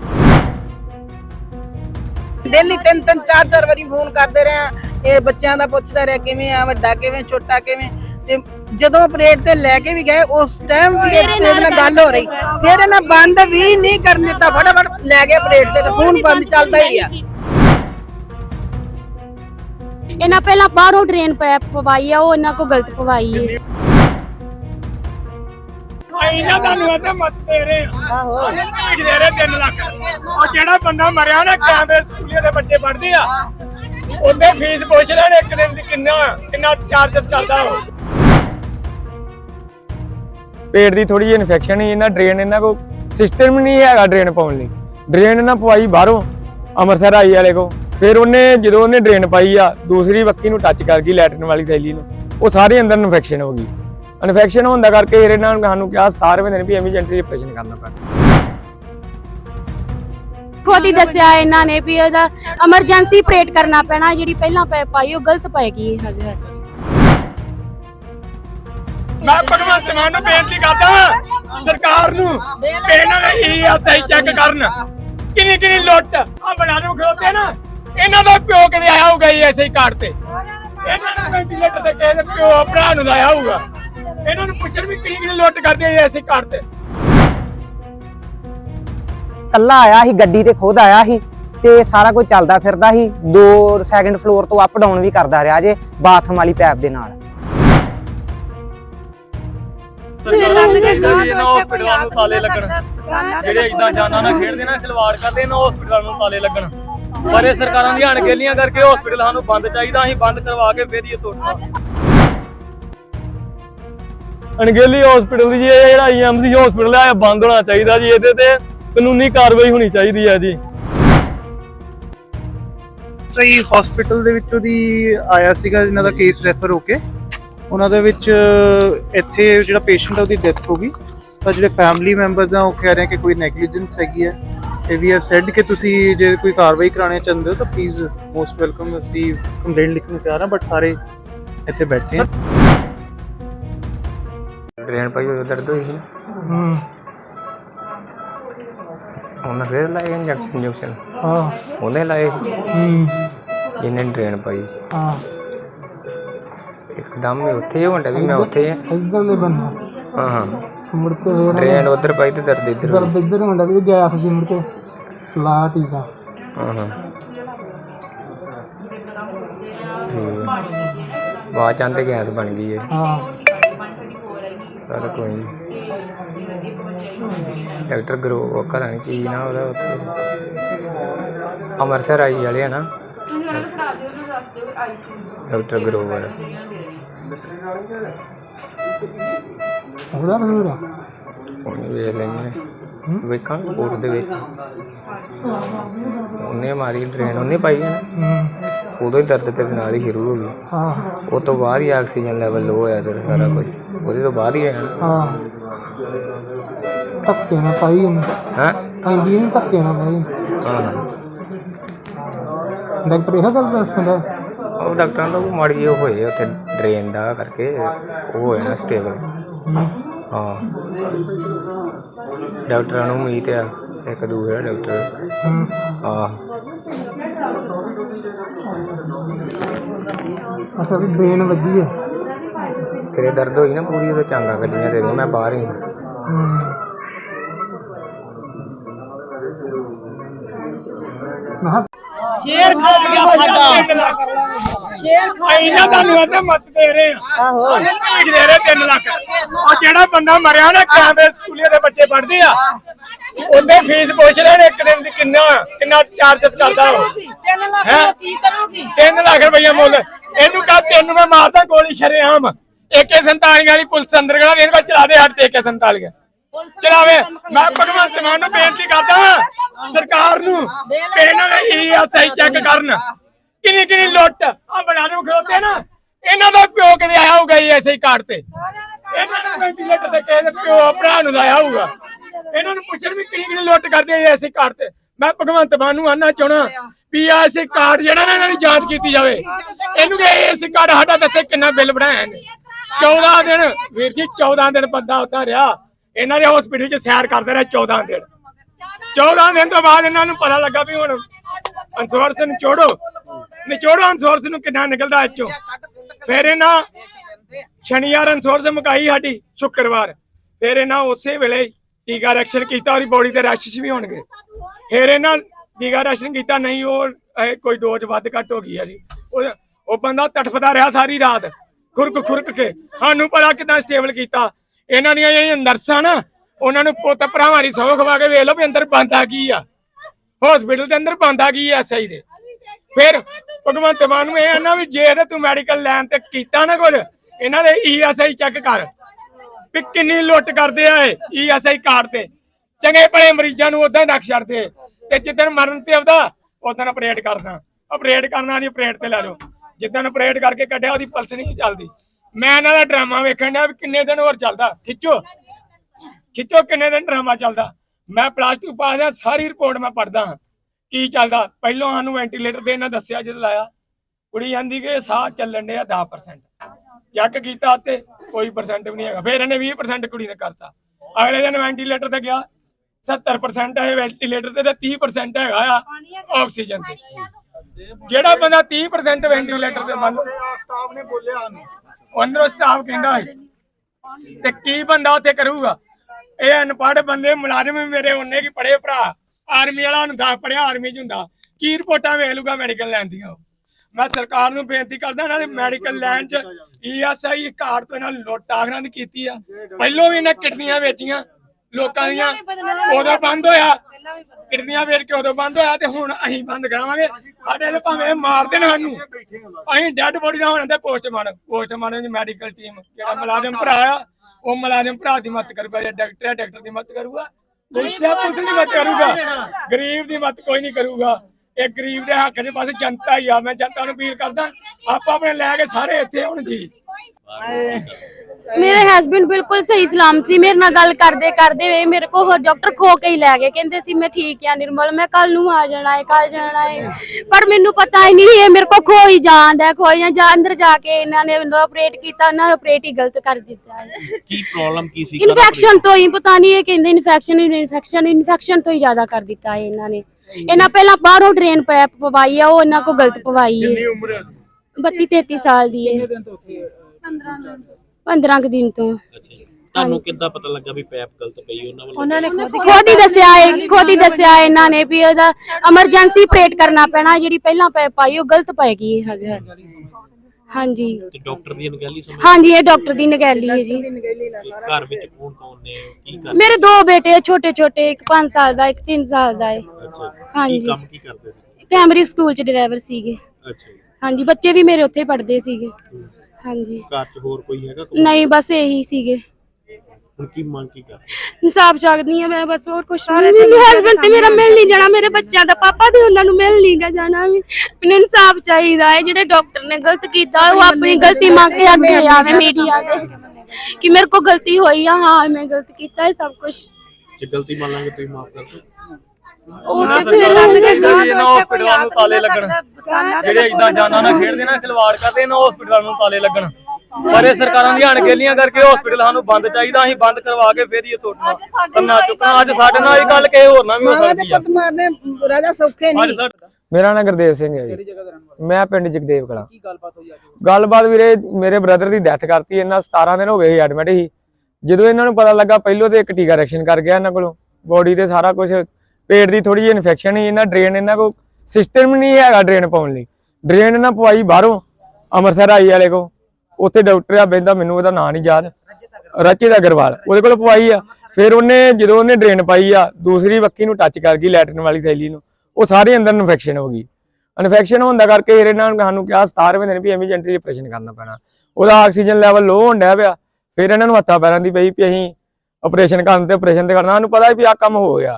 ਡੇਲੀ ਤਿੰਨ ਤਿੰਨ ਚਾਰ ਚਾਰ ਵਾਰੀ ਫੋਨ ਕਰਦੇ ਰਹੇ ਆ ਇਹ ਬੱਚਿਆਂ ਦਾ ਪੁੱਛਦਾ ਰਿਹਾ, ਕਿਵੇਂ ਆ, ਵੱਡਾ ਕਿਵੇਂ, ਛੋਟਾ ਕਿਵੇਂ? ਤੇ ਜਦੋਂ ਆਪਰੇਟ ਤੇ ਲੈ ਕੇ ਵੀ ਗਏ, ਉਸ ਟਾਈਮ ਵੀ ਇਹਦੇ ਨਾਲ ਗੱਲ ਹੋ ਰਹੀ। ਫਿਰ ਇਹਨਾਂ ਬੰਦ ਵੀ ਨਹੀਂ ਕਰਨ ਦਿੱਤਾ। ਫਟਾਫਟ ਲੈ ਗਏ ਪਰੇਡ ਤੇ ਫੋਨ ਬੰਦ ਚੱਲਦਾ ਹੀ ਰਿਹਾ। ਇਹਨਾਂ ਪਹਿਲਾਂ ਬਾਹਰੋਂ ਡਰੇਨ ਪੈਪ ਪਵਾਈ ਆ, ਉਹ ਇਹਨਾਂ ਕੋ ਗਲਤ ਪਵਾਈ ਹੈ ਇਹਨਾਂ ਦਾ ਨੂੰ ਤੇ ਮਤ ਦੇ ਰਹੇ ਆਹੋ। ਦੇ ਰਹੇ 3 ਲੱਖ। ਉਹ ਜਿਹੜਾ ਬੰਦਾ ਮਰਿਆ ਨਾ ਕੈਮਰੇ ਸਕੂਲੇ ਦੇ ਬੱਚੇ ਪੜ੍ਹਦੇ ਆ। ਉਹਦੇ ਫੀਸ ਪੁੱਛ ਲੈਣ ਇੱਕ ਦਿਨ ਦੀ ਕਿੰਨਾ ਕਿੰਨਾ ਚਾਰजेस ਕਰਦਾ ਉਹ। ਪੇਟ ਦੀ ਥੋੜੀ ਜਿਹੀ ਇਨਫੈਕਸ਼ਨ ਹੀ ਇਹਨਾਂ ਡਰੇਨ ਇਹਨਾਂ ਕੋ ਸਿਸਟਮ ਨਹੀਂ ਹੈਗਾ ਡਰੇਨ ਪਾਉਣ ਲਈ। ਡਰੇਨ ਇਹਨਾਂ ਪਵਾਈ ਬਾਹਰੋਂ ਅੰਮ੍ਰਿਤਸਰ ਆਈ ਵਾਲੇ ਕੋ। ਫਿਰ ਉਹਨੇ ਜਦੋਂ ਉਹਨੇ ਡਰੇਨ ਪਾਈ ਆ ਦੂਸਰੀ ਬੱਕੀ ਨੂੰ ਟੱਚ ਕਰ ਗਈ ਲੈਟਰਨ ਵਾਲੀ ਥੈਲੀ ਨੂੰ। ਉਹ ਸਾਰੇ ਅੰਦਰ ਇਨਫੈਕਸ਼ਨ ਹੋ ਗਈ। ਇਨਫੈਕਸ਼ਨ ਹੋਣ ਦਾ ਕਰਕੇ ਫਿਰ ਇਹਨਾਂ ਨੇ ਸਾਨੂੰ ਕਿਹਾ 17ਵੇਂ ਦਿਨ ਵੀ ਐਮਰਜੈਂਸੀ ਆਪਰੇਸ਼ਨ ਕਰਨਾ ਪੈਣਾ। ਖੁਦ ਹੀ ਦੱਸਿਆ ਇਹਨਾਂ ਨੇ ਵੀ ਇਹਦਾ ਐਮਰਜੈਂਸੀ ਆਪਰੇਟ ਕਰਨਾ ਪੈਣਾ ਜਿਹੜੀ ਪਹਿਲਾਂ ਪੈਪ ਪਾਈ ਉਹ ਗਲਤ ਪਾਏਗੀ ਹਜੇ ਮੈਂ ਭਗਵੰਤ ਮਾਨ ਨੂੰ ਬੇਨਤੀ ਕਰਦਾ ਸਰਕਾਰ ਨੂੰ ਇਹਨਾਂ ਨੇ ਈਐਸਆਈ ਚੈੱਕ ਕਰਨ। ਕਿੰਨੀ ਕਿੰਨੀ ਲੁੱਟ ਆ ਬਣਾ ਨੂੰ ਖਲੋਤੇ ਨਾ। ਇਹਨਾਂ ਦਾ ਪਿਓ ਕਿਤੇ ਆਇਆ ਹੋਊਗਾ ਈਐਸਆਈ ਕਾਰਡ ਤੇ। ਇਹਨਾਂ ਨੇ ਵੈਂਟੀਲੇਟਰ ਤੇ ਕਿਸੇ ਦੇ ਪਿਓ ਭਰਾ ਨੂੰ ਲਾਇਆ ਹੋਊਗਾ। ਇਹਨਾਂ ਨੂੰ ਪੁੱਛਣ ਵੀ ਕਿੰਨੀ ਕਿੰਨੀ ਲੁੱਟ ਕਰਦੇ ਆ ਈਐਸਆਈ ਕਾਰਡ ਤੇ। ਕੱਲਾ ਆਇਆ ਸੀ ਗੱਡੀ ਤੇ ਖੁਦ ਆਇਆ ਸੀ ਤੇ ਸਾਰਾ ਕੁਝ ਚੱਲਦਾ ਫਿਰਦਾ ਸੀ। ਦੋ ਸੈਕੰਡ ਫਲੋਰ ਤੋਂ ਅਪ ਡਾਊਨ ਵੀ ਕਰਦਾ ਰਿਹਾ ਜੇ ਬਾਥਰੂਮ ਵਾਲੀ ਪੈਪ ਦੇ ਨਾਲ। ਹਸਪੀਟਲਾਂ ਨੂੰ ਤਾਲੇ ਲੱਗਣ। ਜਿਹੜੇ ਇਦਾਂ ਜਾਨਾਂ ਨਾਲ ਖੇਡਦੇ ਨਾ ਖਿਲਵਾੜ ਕਰਦੇ ਇਹਨਾਂ ਹਸਪੀਟਲਾਂ ਨੂੰ ਤਾਲੇ ਲੱਗਣ। ਪਰ ਇਹ ਸਰਕਾਰਾਂ ਦੀਆਂ ਅਣਗਹਿਲੀਆਂ ਕਰਕੇ ਹਸਪੀਟਲ ਸਾਨੂੰ ਬੰਦ ਚਾਹੀਦਾ ਅਸੀਂ ਬੰਦ ਕਰਵਾ ਕੇ ਫੇਰ ਹੀ ਇਹ ਤੋੜਨਾ। ਅਣਗਹਿਲੀ ਹਸਪੀਟਲ ਦੀ ਜੀ, ਇਹ ਜਿਹੜਾ ਈਐਮਸੀ ਹਸਪੀਟਲ ਹੈ ਇਹ ਬੰਦ ਹੋਣਾ ਚਾਹੀਦਾ ਜੀ, ਇਹਦੇ ਤੇ ਕਾਨੂੰਨੀ ਕਾਰਵਾਈ ਹੋਣੀ ਚਾਹੀਦੀ ਹੈ ਜੀ। ਸਹੀ ਹਸਪੀਟਲ ਦੇ ਵਿੱਚੋਂ ਦੀ ਆਇਆ ਸੀਗਾ ਇਹਨਾਂ ਦਾ ਕੇਸ ਰੈਫਰ ਹੋ ਕੇ। ਉਹਨਾਂ ਦੇ ਵਿੱਚ ਇੱਥੇ ਜਿਹੜਾ ਪੇਸ਼ੈਂਟ ਆ, ਉਹਦੀ ਡੈਥ ਹੋ ਗਈ। ਤਾਂ ਜਿਹੜੇ ਫੈਮਿਲੀ ਮੈਂਬਰਸ ਆ, ਉਹ ਕਹਿ ਰਹੇ ਕਿ ਕੋਈ ਨੈਗਲੀਜੈਂਸ ਹੈਗੀ ਹੈ ਤੇ ਵੀ ਹੈਵ ਸੈਡ ਕਿ ਤੁਸੀਂ ਜੇ ਕੋਈ ਕਾਰਵਾਈ ਕਰਾਉਣੀ ਚਾਹੁੰਦੇ ਹੋ, ਤਾਂ ਪਲੀਜ਼ ਮੋਸਟ ਵੈਲਕਮ ਅਸੀਂ ਕੰਪਲੇਂਟ ਲਿਖਣ ਨੂੰ ਤਿਆਰ ਹਾਂ ਬਟ ਸਾਰੇ ਇੱਥੇ ਬੈਠੇ ਆ। ਪਾਈ ਹੋਈ ਦਰਦ ਹੋਈ ਸੀ। ਹੂੰ। ਉਹਨਾਂ ਫੇਰ ਲਾਏ ਇੰਜੈਕਸ਼ਨ ਇੰਜੈਕਸ਼ਨ ਹਾਂ। ਉਹਨੇ ਲਾਏ? ਹੂੰ। ਇਹਨੇ ਡਰੇਨ ਪਾਈ। ਹਾਂ। ਇੱਕਦਮ ਹੀ ਉੱਥੇ ਹੀ ਹੁੰਦਾ ਵੀ ਮੈਂ ਉੱਥੇ ਆ। ਇਧਰ ਦੇ ਬੰਦਾ। ਹਾਂ ਹਾਂ। ਮੁੜ ਕੇ ਫੇਰ ਡਰੇਨ ਉਧਰ ਪਾਈ ਤੇ ਦਰਦ ਇੱਧਰ ਹੋਈ। ਦਰਦ ਇੱਧਰ ਹੁੰਦਾ ਵੀ ਗੈਸ ਦੀ ਮੁੜ ਕੇ ਲਾ ਟੀਕਾ ਹਾਂ ਹਾਂ। ਬਾਅਦ ਚਾਂਦੇ ਗੈਸ ਬਣ ਗਈ ਹੈ। ਹਾਂ। ਸਾਰਾ ਕੋਈ ਨਹੀਂ ਡਾਕਟਰ ਗਰੋ ਨਹੀਂ ਕੀ ਨਾ ਉਹਦਾ ਉੱਥੇ। ਅੰਮ੍ਰਿਤਸਰ ਆਈ ਵਾਲੇ ਆ ਨਾ। ਡਾਕਟਰ ਗਰੋਵਰ ਉਹਦਾ ਕਸੂਰ ਆ? ਉਹਨੇ ਵੇਖ ਲੈਣੇ ਵੇਖਾਂ ਕੋਰਟ ਦੇ ਵਿੱਚ। ਉਹਨੇ ਮਾਰੀ ਡਰੇਨ ਉਹਨੇ ਪਾਈ ਹੈ ਨਾ। ਉਦੋਂ ਹੀ ਦਰਦ ਤੇ ਨਾਲ ਹੀ ਸ਼ੁਰੂ ਹੋ ਗਈ। ਹਾਂ। ਉਹ ਤੋਂ ਬਾਅਦ ਹੀ ਆਕਸੀਜਨ ਲੈਵਲ ਲੋ ਹੋਇਆ ਤੇ ਸਾਰਾ ਕੁਝ ਉਹਦੇ ਤੋਂ ਬਾਅਦ ਹੀ ਹੋਇਆ ਹਾਂ। ਧੱਕੇ ਨਾ ਪਾਈ ਉਹਨੂੰ। ਹਾਂ? ਆਂਦੀ ਨਹੀਂ ਧੱਕੇ ਨਾ ਪਾਈ। ਹਾਂ। ਡਾਕਟਰ ਇਹ ਗੱਲ ਦੱਸਦਾ ਉਹ ਡਾਕਟਰਾਂ ਦਾ ਉਹ ਮਾੜੀ ਜਿਹੀ ਉਹ ਹੋਏ ਉੱਥੇ ਡਰੇਨ ਦਾ ਕਰਕੇ ਉਹ ਹੋਇਆ ਨਾ ਸਟੇਬਲ ਹੂੰ। ਡਾਕਟਰਾਂ ਨੂੰ ਉਮੀਦ ਆ ਇੱਕ ਦੂਸਰਾ ਡਾਕਟਰ। ਹਾਂ। ਅਸਲ ਬ੍ਰੇਨ ਵੱਜੀ ਹੈ ਤੇਰੇ ਦਰਦ ਹੋਈ ਨਾ ਪੂਰੀ ਉਹਦੇ ਚਾਂਗਾ ਕੱਢੀਆਂ ਤੇਰੀਆਂ ਮੈਂ ਬਾਹਰ ਹੀ ਸ਼ੇਰ ਖਾ ਗਿਆ ਸਾਡਾ। ਅਸੀਂ ਨਾ ਤੁਹਾਨੂੰ ਇਹਦੇ ਮਤ ਦੇ ਰਹੇ ਆ। ਆਹੋ। ਦੇ ਰਹੇ 3 ਲੱਖ। ਉਹ ਜਿਹੜਾ ਬੰਦਾ ਮਰਿਆ ਨਾ ਕੈਮਰੇ ਸਕੂਲੇ ਦੇ ਬੱਚੇ ਪੜ੍ਹਦੇ ਆ? ਉਹਦੇ ਫੀਸ ਪੁੱਛ ਲੈਣ ਇੱਕ ਦਿਨ ਦੀ ਕਿੰਨਾ ਕਿੰਨਾ ਚਾਰਜਸ ਕਰਦਾ ਉਹ। ਹੈ? ਕੀ ਕਰੋਗੀ? 3 ਲੱਖ ਰੁਪਈਆ ਮੁੱਲ। ਇਹਨੂੰ ਕਹ ਤੈਨੂੰ ਮੈਂ ਮਾਰਦਾ ਗੋਲੀ ਸ਼ਰੇਆਮ। ਏਕੇ 47 ਵਾਲੀ ਪੁਲਿਸ ਅੰਦਰ ਗੜਾ ਇਹਨੂੰ ਕਹ ਚਲਾ ਦੇ ਹੱਟ ਤੇ ਏਕੇ 47 ਚਲਾਵੇ। ਮੈਂ ਭਗਵੰਤ ਮਾਨ ਨੂੰ ਬੇਨਤੀ ਕਰਦਾ ਸਰਕਾਰ ਨੂੰ ਕਿ ਇਹਨਾਂ ਦੇ ਈਐਸਆਈ ਚੈੱਕ ਕਰਨ। ਕਿੰਨੀ ਕਿੰਨੀ ਲੁੱਟ। ਆ ਬਣਾ ਨੂੰ ਖਲੋਤੇ ਨਾ। ਇਹਨਾਂ ਦਾ ਪਿਓ ਕਿਤੇ ਆਇਆ ਹੋਊਗਾ ਈਐਸਆਈ ਕਾਰਡ ਤੇ? ਇਹਨਾਂ ਨੂੰ ਵੈਂਟੀਲੇਟਰ ਤੇ ਕਿਸੇ ਦੇ ਪਿਓ ਭਰਾ ਨੂੰ ਲਾਇਆ ਹੋਊਗਾ। ਇਹਨਾਂ ਨੂੰ ਪੁੱਛਣ ਵੀ ਕਿੰਨੀ ਕਿੰਨੀ ਲੁੱਟ ਕਰਦੇ ਆ ਈਐਸਆਈ ਕਾਰਡ ਤੇ। ਮੈਂ ਭਗਵੰਤ ਮਾਨ ਨੂੰ ਆਨਾ ਚਾਹਣਾ ਵੀ ਈਐਸਆਈ ਕਾਰਡ ਜਿਹੜਾ ਨਾ ਇਹਨਾਂ ਦੀ ਜਾਂਚ ਕੀਤੀ ਜਾਵੇ। ਇਹਨੂੰ ਕਿ ਈਐਸਆਈ ਕਾਰਡ ਸਾਡਾ ਦੱਸੇ ਕਿੰਨਾ ਬਿੱਲ ਬਣਾਇਆ ਇਹਨੇ। 14 ਦਿਨ, ਵੀਰ ਜੀ 14 ਦਿਨ ਬੰਦਾ ਉੱਦਾਂ ਰਿਹਾ। ਇਹਨਾਂ ਦੇ ਹਸਪੀਟਲ 'ਚ ਸੈਰ ਕਰਦੇ ਰਹੇ 14 ਦਿਨ। 14 ਦਿਨ ਤੋਂ ਬਾਅਦ ਇਹਨਾਂ ਨੂੰ ਪਤਾ ਲੱਗਾ ਵੀ ਹੁਣ ਅੰਸਵਰਸ ਨਿਚੋੜੋ ਨਿਚੋੜੋ ਅੰਸਵਰਸ ਨੂੰ ਕਿੰਨਾ ਨਿਕਲਦਾ ਇਹ ਫਿਰ ਇਹਨਾਂ ਸ਼ਨੀਵਾਰ ਅੰਸਵਰਸ ਮੁਕਾਈ ਸਾਡੀ, ਸ਼ੁੱਕਰਵਾਰ। ਫਿਰ ਇਹਨਾਂ ਉਸੇ ਵੇਲੇ ਟੀਕਾ ਰੈਕਸ਼ਨ ਕੀਤਾ ਉਹਦੀ ਬੋਡੀ ਤੇ ਰੈਸ਼ਸ ਵੀ ਹੋਣਗੇ। ਫਿਰ ਇਹਨਾਂ ਟੀਕਾ ਰੈਕਸ਼ਨ ਕੀਤਾ, ਨਹੀਂ ਉਹ, ਇਹ ਕੋਈ ਡੋਜ਼ ਵੱਧ ਘੱਟ ਹੋ ਗਈ ਆ ਜੀ। ਉਹ ਉਹ ਬੰਦਾ ਤੜਫਦਾ ਰਿਹਾ ਸਾਰੀ ਰਾਤ, ਖੁਰਕ ਖੁਰਕ ਕੇ। ਸਾਨੂੰ ਪਤਾ ਕਿਦਾਂ ਸਟੇਬਲ ਕੀਤਾ। ਇਹਨਾਂ ਦੀਆਂ ਜਿਹੜੀਆਂ ਨਰਸਾਂ ਨਾ, ਉਹਨਾਂ ਨੂੰ ਪੁੱਤ ਭਰਾਵਾਂ ਦੀ ਸਹੁੰ ਖਵਾ ਕੇ ਵੇਖ ਲਓ ਵੀ ਅੰਦਰ ਬੰਦਾ ਕੀ ਆ। ਹਸਪੀਟਲ ਦੇ ਅੰਦਰ ਬੰਦਾ ਕੀ ਆ ਐਸਆਈ ਦੇ। ਫਿਰ ਭਗਵੰਤ ਮਾਨ ਨੂੰ ਇਹ ਆਨਾ ਵੀ ਜੇ ਤੇ ਤੂੰ ਮੈਡੀਕਲ ਲੈਣ ਤੇ ਕੀਤਾ ਨਾ ਕੁਝ, ਇਹਨਾਂ ਦੇ ਈਐਸਆਈ ਚੈੱਕ ਕਰ। ਵੀ ਕਿੰਨੀ ਲੁੱਟ ਕਰਦੇ ਆ ਇਹ ਈਐਸਆਈ ਕਾਰਡ ਤੇ। ਚੰਗੇ ਭਲੇ ਮਰੀਜ਼ਾਂ ਨੂੰ ਉਦਾਂ ਹੀ ਛੱਡਦੇ। ਤੇ ਜਿੱਦਣ ਮਰਨ ਤੇ ਆਉਂਦਾ ਉਦੋਂ ਆਪਰੇਟ ਕਰਨਾ। ਆਪਰੇਟ ਕਰਨਾ ਨਹੀਂ ਆਪਰੇਟ ਤੇ ਲੈ ਲਓ। ਜਿੱਦਣ ਆਪਰੇਟ ਕਰਕੇ ਕੱਢਿਆ, ਉਹਦੀ ਪਲਸ ਨਹੀਂ ਚੱਲਦੀ। ਮੈਂ ਇਹਨਾਂ ਦਾ ਡਰਾਮਾ ਵੇਖਣ ਡਿਆ ਵੀ ਕਿੰਨੇ ਦਿਨ ਹੋਰ ਚੱਲਦਾ। ਖਿੱਚੋ। ਖਿੱਚੋ, ਕਿੰਨੇ ਦਿਨ ਡਰਾਮਾ ਚੱਲਦਾ। ਮੈਂ ਪਲੱਸ 2 ਪਾਸ ਆ, ਸਾਰੀ ਰਿਪੋਰਟ ਮੈਂ ਪੜਦਾ ਹਾਂ। ਕੀ ਚੱਲਦਾ? ਪਹਿਲੋਂ ਸਾਨੂੰ ਵੈਂਟੀਲੇਟਰ ਦੇ ਇਹਨਾਂ ਦੱਸਿਆ ਜਦੋਂ ਲਾਇਆ। ਕੁੜੀ ਜਾਂਦੀ ਕਿ ਸਾਹ ਚੱਲਣ ਡਿਆ 10% ਚੈੱਕ ਕੀਤਾ ਤੇ ਕੋਈ ਪਰਸੈਂਟ ਵੀ ਨਹੀਂ ਹੈਗਾ। ਫਿਰ ਇਹਨੇ 20% ਕੁੜੀ ਨੇ ਕਰਤਾ। ਅਗਲੇ ਦਿਨ ਵੈਂਟੀਲੇਟਰ ਤੇ ਗਿਆ। 70% ਹੈ ਵੈਂਟੀਲੇਟਰ ਤੇ ਤੇ 30% ਹੈਗਾ ਆ ਆਕਸੀਜਨ ਤੇ। ਜਿਹੜਾ ਬੰਦਾ 30% ਵੈਂਟੀਲੇਟਰ ਤੇ ਮੰਨ ਸਟਾਫ ਨੇ ਬੋਲਿਆ ਅੰਦਰੋਂ ਸਟਾਫ ਕਹਿੰਦਾ ਹੈ ਤੇ ਕੀ ਬੰਦਾ ਉੱਥੇ ਕਰੂਗਾ? ਇਹ ਅਨਪੜ੍ਹ ਬੰਦੇ ਮੁਲਾਜ਼ਮ ਮੇਰੇ ਉਹਨੇ ਕੀ ਪੜੇ ਭਰਾ। ਆਰਮੀ ਵਾਲਾ ਨੂੰ ਪੜਿਆ ਆਰਮੀ ਚ ਹੁੰਦਾ। ਕੀ ਰਿਪੋਰਟਾਂ ਵੇਖ ਲੂਗਾ ਮੈਡੀਕਲ ਲੈਣ ਦੀਆਂ ਮੈਂ ਸਰਕਾਰ ਨੂੰ ਬੇਨਤੀ ਕਰਦਾ ਇਹਨਾਂ ਦੇ ਮੈਡੀਕਲ ਲੈਣ ਚ ਈਐਸਆਈ ਕਾਰਡ ਤੋਂ ਇਹਨਾਂ ਲੁੱਟ ਆਖਰਾਂ ਦੀ ਕੀਤੀ ਆ। ਪਹਿਲੋਂ ਵੀ ਇਹਨਾਂ ਕਿਡਨੀਆਂ ਵੇਚੀਆਂ ਲੋਕਾਂ ਦੀਆਂ। ਉਦੋਂ ਬੰਦ ਹੋਇਆ। ਕਿਡਨੀਆਂ ਵੇਚ ਕੇ ਉਦੋਂ ਬੰਦ ਹੋਇਆ ਤੇ ਹੁਣ ਅਸੀਂ ਬੰਦ ਕਰਾਵਾਂਗੇ। ਸਾਡੇ ਤੇ ਭਾਵੇਂ ਮਾਰ ਦੇਣ ਸਾਨੂੰ। ਅਸੀਂ ਡੈੱਡ ਬੋਡੀ ਦਾ ਹੋਣਾ ਤੇ ਪੋਸਟਮਾਰਟਮ। ਪੋਸਟਮਾਰਟਮ ਦੀ ਮੈਡੀਕਲ ਟੀਮ ਜਿਹੜਾ ਮੁਲਾਜ਼ਮ ਭਰਾ ਆ ਉਹ ਮੁਲਾਜ਼ਮ ਭਰਾ ਦੀ ਮਦਦ ਕਰੂਗਾ ਜਿਹੜਾ ਡਾਕਟਰ ਹੈ ਡਾਕਟਰ ਦੀ ਮਦਦ ਕਰੂਗਾ। ਪੁਲਿਸ ਹੈ ਪੁਲਿਸ ਦੀ ਮਦਦ ਕਰੂਗਾ। ਗਰੀਬ ਦੀ ਮਦਦ ਕੋਈ ਨਹੀਂ ਕਰੂਗਾ। ਇਹ ਗਰੀਬ ਦੇ ਹੱਕ 'ਚ ਬਸ ਜਨਤਾ ਹੀ ਆ। ਮੈਂ ਜਨਤਾ ਨੂੰ ਅਪੀਲ ਕਰਦਾ ਆਪਾਂ ਆਪਣੇ ਲੈ ਕੇ ਸਾਰੇ ਇੱਥੇ ਹੁਣ ਜੀ। ਮੇਰੇ ਹਸਬੰਡ ਬਿਲਕੁਲ ਸਹੀ ਸਲਾਮਤ ਸੀ। ਮੇਰੇ ਨਾਲ ਗੱਲ ਕਰਦੇ ਕਰਦੇ ਵੇ ਮੇਰੇ ਕੋਲ ਡਾਕਟਰ ਖੋ ਕੇ ਹੀ ਲੈ ਗਏ। ਕਹਿੰਦੇ ਸੀ ਮੈਂ ਠੀਕ ਆ ਨਿਰਮਲ ਮੈਂ ਕੱਲ ਨੂੰ ਆ ਜਾਣਾ ਹੈ ਕੱਲ ਜਾਣਾ ਹੈ ਪਰ ਮੈਨੂੰ ਪਤਾ ਹੀ ਨਹੀਂ ਇਹ ਮੇਰੇ ਕੋਲ ਖੋਈ ਜਾਂਦਾ ਖੋਈ ਜਾਂ ਅੰਦਰ ਜਾ ਕੇ ਇਹਨਾਂ ਨੇ ਮੈਨੂੰ ਆਪਰੇਟ ਕੀਤਾ ਉਹਨਾਂ ਨੇ ਆਪਰੇਟ ਹੀ ਗਲਤ ਕਰ ਦਿੱਤਾ ਹੈ। ਕੀ ਪ੍ਰੋਬਲਮ ਕੀ ਸੀ? ਇਨਫੈਕਸ਼ਨ ਤੋਂ ਹੀ ਪਤਾ ਨਹੀਂ ਇਹ ਕਹਿੰਦੇ ਇਨਫੈਕਸ਼ਨ ਇਨਫੈਕਸ਼ਨ ਇਨਫੈਕਸ਼ਨ ਤੋਂ ਹੀ ਜ਼ਿਆਦਾ ਕਰ ਦਿੱਤਾ ਹੈ ਇਹਨਾਂ ਨੇ। ਇਹਨਾਂ ਪਹਿਲਾਂ ਬਾਹਰੋਂ ਡਰੇਨ ਪੈਪ ਪਵਾਈ ਆ ਉਹ ਇਹਨਾਂ ਕੋ ਗਲਤ ਪਵਾਈ ਹੈ ਕਿੰਨੀ ਉਮਰ ਹੈ 32 33 ਸਾਲ ਦੀ ਹੈ 15 ਕੁ ਦਿਨ ਤੋਂ। ਤੁਹਾਨੂੰ ਕਿੱਦਾਂ ਪਤਾ ਲੱਗਾ ਵੀ ਪੈਪ ਗਲਤ ਪਈ ਉਹਨਾਂ ਵੱਲੋਂ ਉਹਨਾਂ ਨੇ ਖੁਦ ਹੀ ਦੱਸਿਆ ਹੈ ਖੁਦ ਹੀ ਦੱਸਿਆ ਇਹਨਾਂ ਨੇ ਵੀ ਇਹਦਾ ਐਮਰਜੈਂਸੀ ਆਪਰੇਟ ਕਰਨਾ ਪੈਣਾ ਜਿਹੜੀ ਪਹਿਲਾਂ ਪੈ ਪਾਈ ਉਹ ਗਲਤ ਪੈ ਗਈ ਹੈ ਹਜੇ। ਤੇ ਡਾਕਟਰ ਦੀ ਅਣਗਹਿਲੀ ਸਮਝ ਹਾਂਜੀ ਇਹ ਡਾਕਟਰ ਦੀ ਨਗੈਲੀ ਹੈ ਜੀ। ਘਰ ਵਿੱਚ ਕੌਣ ਕੌਣ ਨੇ? ਕੀ ਕਰ ਮੇਰੇ ਦੋ ਬੇਟੇ ਛੋਟੇ ਛੋਟੇ ਇੱਕ 5 ਸਾਲ ਦਾ ਇੱਕ 3 ਸਾਲ ਦਾ ਹੈ ਅੱਛਾ ਕੀ ਹਾਂਜੀ। ਕੰਮ ਕੀ ਕਰਦੇ ਸੀ? ਕੈਮਰੀ ਸਕੂਲ ਚ ਡਰਾਈਵਰ ਸੀਗੇ। ਅੱਛਾ ਜੀ। ਹਾਂਜੀ ਬੱਚੇ ਵੀ ਮੇਰੇ ਉੱਥੇ ਪੜ੍ਹਦੇ ਸੀਗੇ। ਹਾਂਜੀ। ਘਰ 'ਚ ਹੋਰ ਕੋਈ ਹੈਗਾ? ਕੋਈ? ਨਹੀਂ ਬਸ ਇਹੀ ਸੀਗੇ। ਹੁਣ ਕੀ ਮੰਗ ਕੀ ਕਰ ਇਨਸਾਫ ਚਾਹਦੀ ਆ ਮੈਂ ਬਸ ਹੋਰ ਕੁਛ ਨਹੀਂ। ਮੇਰੇ ਹਸਬੰਦ ਤੇ ਮੇਰਾ ਮਿਲ ਨਹੀਂ ਜਾਣਾ ਮੇਰੇ ਬੱਚਿਆਂ ਦਾ ਪਾਪਾ ਤੇ ਉਹਨਾਂ ਨੂੰ ਮਿਲ ਨਹੀਂ ਗਾ ਜਾਣਾ ਵੀ। ਮੈਨੂੰ ਇਨਸਾਫ ਚਾਹੀਦਾ ਹੈ ਜਿਹੜੇ ਡਾਕਟਰ ਨੇ ਗਲਤ ਕੀਤਾ ਉਹ ਆਪਣੀ ਗਲਤੀ ਮੰਗ ਕੇ ਅੱਗੇ ਆਵੇ ਮੀਡੀਆ ਤੇ ਕਿ ਮੇਰੇ ਕੋ ਗਲਤੀ ਹੋਈ ਆ ਹਾਂ ਮੈਂ ਗਲਤ ਕੀਤਾ ਹੈ ਸਭ ਕੁਝ ਜੇ ਗਲਤੀ ਮੰਨ ਲਾਂਗੇ ਤੁਸੀਂ ਮਾਫ ਕਰ ਦਿਓ। ਉਹ ਤੇ ਫਿਰ ਇਹਨਾਂ ਹਸਪੀਟਲਾਂ ਨੂੰ ਤਾਲੇ ਲੱਗਣ। ਜਿਹੜੇ ਇਦਾਂ ਜਾਨਾਂ ਨਾਲ ਖੇਡਦੇ ਨਾ ਖਿਲਵਾੜ ਕਰਦੇ ਇਹਨਾਂ ਹਸਪੀਟਲਾਂ ਨੂੰ ਤਾਲੇ ਲੱਗਣ। ਪਰ ਇਹ ਸਰਕਾਰਾਂ ਦੀਆਂ ਅਣਗਹਿਲੀਆਂ ਕਰਕੇ ਹਸਪੀਟਲ ਸਾਨੂੰ ਬੰਦ ਚਾਹੀਦਾ ਅਸੀਂ ਬੰਦ ਕਰਵਾ ਕੇ ਫੇਰ ਹੀ ਇਹ ਤੋੜਨਾ ਕੰਨਾ ਚੁੱਕਣਾ ਅੱਜ ਸਾਡੇ ਨਾਲ ਇਹ ਗੱਲ ਕਿਸੇ ਹੋਰ ਨਾਲ ਵੀ ਹੋ ਸਕਦੀ ਆ। ਪੁੱਤ ਮਾਰਦੇ ਰਾਜਾ ਸੌਖੇ ਨਹੀਂ। ਮੇਰਾ ਨਾਮ ਗੁਰਦੇਵ ਸਿੰਘ ਹੈ ਜੀ। ਮੈਂ ਪਿੰਡ ਜਗਦੇਵ ਕਲਾਂ। ਕੀ ਗੱਲਬਾਤ ਹੋਈ ਅੱਜ? ਗੱਲਬਾਤ ਵੀਰੇ ਮੇਰੇ ਬ੍ਰਦਰ ਦੀ ਡੈਥ ਕਰਤੀ ਇਹਨਾਂ 17 ਦਿਨ ਹੋ ਗਏ ਸੀ ਐਡਮਿਟ ਸੀ। ਜਦੋਂ ਇਹਨਾਂ ਨੂੰ ਪਤਾ ਲੱਗਾ ਪਹਿਲੋਂ ਤੇ ਇੱਕ ਟੀਕਾ ਰਿਐਕਸ਼ਨ ਕਰ ਗਿਆ ਇਹਨਾਂ ਕੋਲੋਂ। ਬੋਡੀ ਤੇ ਸਾਰਾ ਕੁਝ ਪੇਟ ਦੀ ਥੋੜੀ ਜਿਹੀ ਇਨਫੈਕਸ਼ਨ ਸੀ ਇਹਨਾਂ ਡਰੇਨ ਇਹਨਾਂ ਕੋਲ ਸਿਸਟਮ ਨਹੀਂ ਹੈਗਾ ਡਰੇਨ ਪਾਉਣ ਲਈ। ਡਰੇਨ ਇਹਨਾਂ ਪਵਾਈ ਬਾਹਰੋਂ ਅੰਮ੍ਰਿਤਸਰ ਆਈ ਵਾਲੇ ਕੋ। ਉੱਥੇ ਡਾਕਟਰ ਆ ਬੈਂਦਾ, ਮੈਨੂੰ ਉਹਦਾ ਨਾਂ ਨਹੀਂ ਯਾਦ। ਰਚਿਤ ਅਗਰਵਾਲ, ਉਹਦੇ ਕੋਲ ਪਵਾਈ ਆ। ਫਿਰ ਉਹਨੇ, ਜਦੋਂ ਉਹਨੇ ਡਰੇਨ ਪਾਈ ਆ, ਦੂਸਰੀ ਬੱਕੀ ਨੂੰ ਟੱਚ ਕਰ ਗਈ ਲੈਟਰਨ ਵਾਲੀ ਥੈਲੀ ਨੂੰ। ਉਹ ਸਾਰੇ ਅੰਦਰ ਇਨਫੈਕਸ਼ਨ ਹੋ ਗਈ। ਇਨਫੈਕਸ਼ਨ ਹੋਣ ਦਾ ਕਰਕੇ ਫਿਰ ਇਹਨਾਂ ਨੇ ਸਾਨੂੰ ਕਿਹਾ 17ਵੇਂ ਦਿਨ ਵੀ ਐਮਰਜੈਂਸੀ ਆਪਰੇਸ਼ਨ ਕਰਨਾ ਪੈਣਾ। ਉਹਦਾ ਆਕਸੀਜਨ ਲੈਵਲ ਲੋ ਹੋਣ ਡਿਆ ਪਿਆ। ਫਿਰ ਇਹਨਾਂ ਨੂੰ ਹੱਥਾਂ ਪੈਰਾਂ ਦੀ ਪਈ ਵੀ ਅਸੀਂ ਆਪਰੇਸ਼ਨ ਕਰਨ ਤੇ ਆਪਰੇਸ਼ਨ ਤੇ ਕਰਨਾ। ਸਾਨੂੰ ਪਤਾ ਵੀ ਆਹ ਕੰਮ ਹੋ ਗਿਆ।